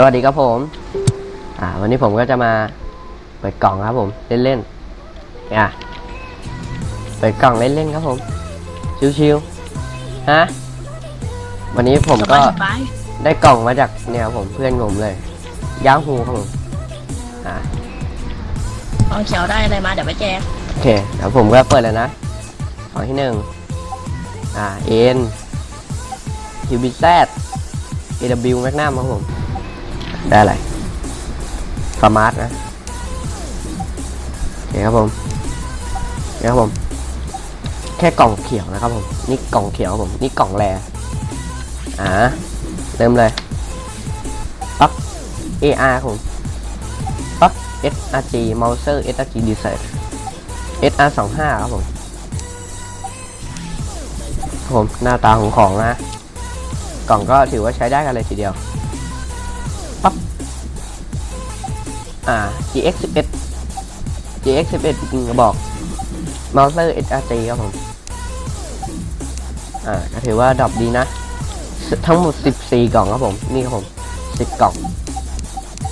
สวัสดีครับผม อ่า วันนี้ผมก็จะมาเปิดกล่องครับผม เล่นๆอะเปิดกล่องเล่นๆครับผม ชิวๆ ฮะ วันนี้ผมสก็บายสบายได้กล่องมาจากเนี่ยครับผมเพื่อนผมเลยยาฮูครับผมอ่าเอาเขียวได้อะไรมาเดี๋ยวไปแจกโอเค เดี๋ยวผมก็เปิดเลยนะฝั่งที่หนึ่งอ่า N Q B Z A W Magnum ครับผม ได้อะไรสมาร์ทนะโอเคครับผมเดี๋ยวครับผม แค่กล่องเขียวนะครับผม นี่กล่องเขียวครับผม นี่กล่องแรอ่าเริ่มเลยปั๊บ AR ครับผมปั๊บ SRG Mouser SRG Design SR 2 5 ครับผมครับผมหน้าตาของของนะ กล่องก็ถือว่าใช้ได้กันเลยทีเดียว ปั๊บ อ่า GX 11 GX 11อีกหนึ่งกระบอก Mouser SRG ครับผม อ่าก็ถือว่าดรอปดีนะ ทั้งหมด 14 กล่องครับผม นี่ครับผม 10 กล่อง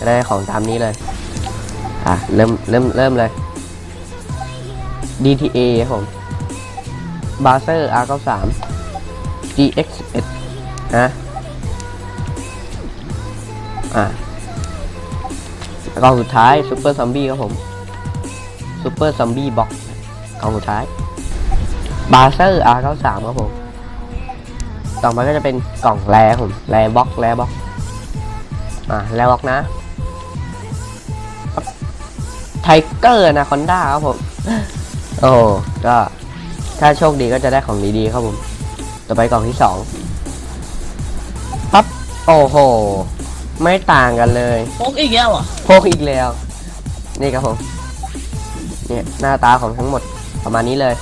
ได้ของตามนี้เลย อะ เริ่ม เริ่ม เริ่มเลย DTA ครับผม b a z e r R93 GX11 นะ อะกล่องสุดท้าย Super Zombie ครับผม Super Zombie Box กกล่องสุดท้าย b a z e r R93 ครับผมต่อมาก็จะเป็นกล่องแรครับผมแร่บ็อกแร่บ็อกอะแร่บ็อกนะไทเกอร์นะคอนด้าครับผม โอ้ก็ถ้าโชคดีก็จะได้ของดีๆครับผม ต่อไปกล่องที่สองปั๊บโอ้โห ไม่ต่างกันเลยพกอีกแล้วเหรอะโพกอีกแล้ว นี่ครับผม เนี่ยหน้าตาของทั้งหมดประมาณนี้เลย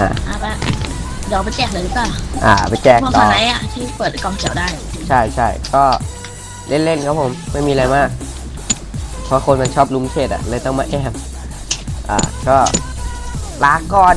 อ่าอะไปเดี๋ยวไปแจกเลยดีกว่าอ่าไปแจกพวกต่คอนไหนอะที่เปิดกล่องเขียวได้ใช่ใช่ก็เล่นๆครับผมไม่มีอะไรมาก เพราะคนมันชอบลุมเฉดอะเลยต้องมาแอบอ่าก็ลาก่อน